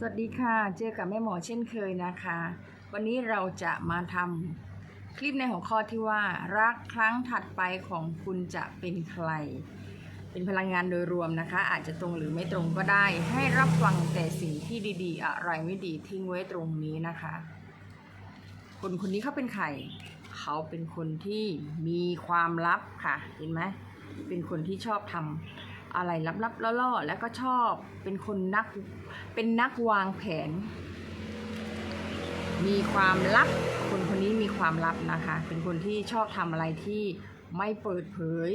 สวัสดีค่ะ เจอกับแม่หมอเช่นเคยนะคะ วันนี้เราจะมาทำคลิปในหัวข้อที่ว่า รักครั้งถัดไปของคุณจะเป็นใคร เป็นพลังงานโดยรวมนะคะ อาจจะตรงหรือไม่ตรงก็ได้ ให้รับฟังแต่สิ่งที่ดีๆ อะไรไม่ดีทิ้งไว้ตรงนี้นะคะ คนคนนี้เขาเป็นใคร เขาเป็นคนที่มีความลับค่ะ เห็นไหมเป็นคนที่ชอบทำ อะไรลับๆล่อๆแล้วก็ชอบเป็นคนนักเป็นนักวางแผน มีความลับ คนคนนี้มีความลับนะคะ เป็นคนที่ชอบทำอะไรที่ไม่เปิดเผย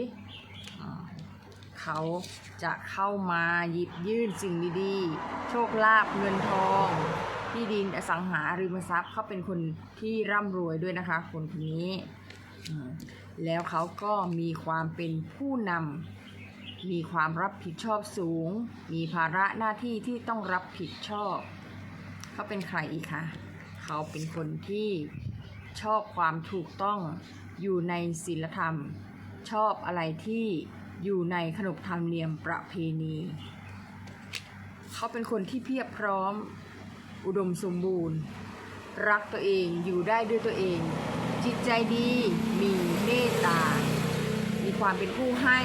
เขาจะเข้ามาหยิบยื่นสิ่งดีๆ โชคลาภเงินทองที่ดินอสังหาริมทรัพย์เขาเป็นคนที่ร่ำรวยด้วยนะคะ คนคนนี้ แล้วเขาก็มีความเป็นผู้นำ มีความรับผิดชอบสูง มีภาระหน้าที่ที่ต้องรับผิดชอบ เขาเป็นใครอีกคะ เขาเป็นคนที่ชอบความถูกต้องอยู่ในศีลธรรม ชอบอะไรที่อยู่ในขนบธรรมเนียมประเพณี เขาเป็นคนที่เพียบพร้อม อุดมสมบูรณ์ รักตัวเองอยู่ได้ด้วยตัวเอง จิตใจดีมีเมตตา มีความเป็นผู้ให้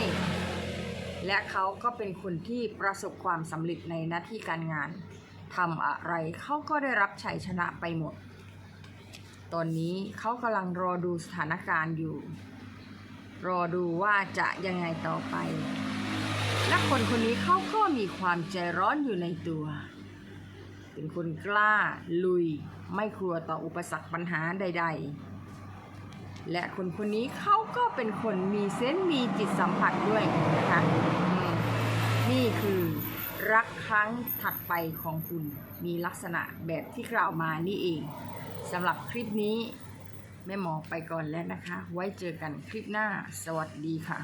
และเขาก็เป็นคนที่ประสบความสำเร็จในหน้าที่การงานทำอะไรเขาก็ได้รับชัยชนะไปหมด ตอนนี้เขากำลังรอดูสถานการณ์อยู่ รอดูว่าจะยังไงต่อไป และคนคนนี้เขาก็มีความใจร้อนอยู่ในตัว เป็นคนกล้าลุยไม่กลัวต่ออุปสรรคปัญหาใด ๆ และคนคนนี้เขาก็เป็นคนมีเซนมีจิตสัมผัสด้วยนะคะนี่คือรักครั้งถัดไปของคุณมีลักษณะแบบที่กล่าวมานี่เองสำหรับคลิปนี้ แม่หมอไปก่อนแล้วนะคะ ไว้เจอกันคลิปหน้า สวัสดีค่ะ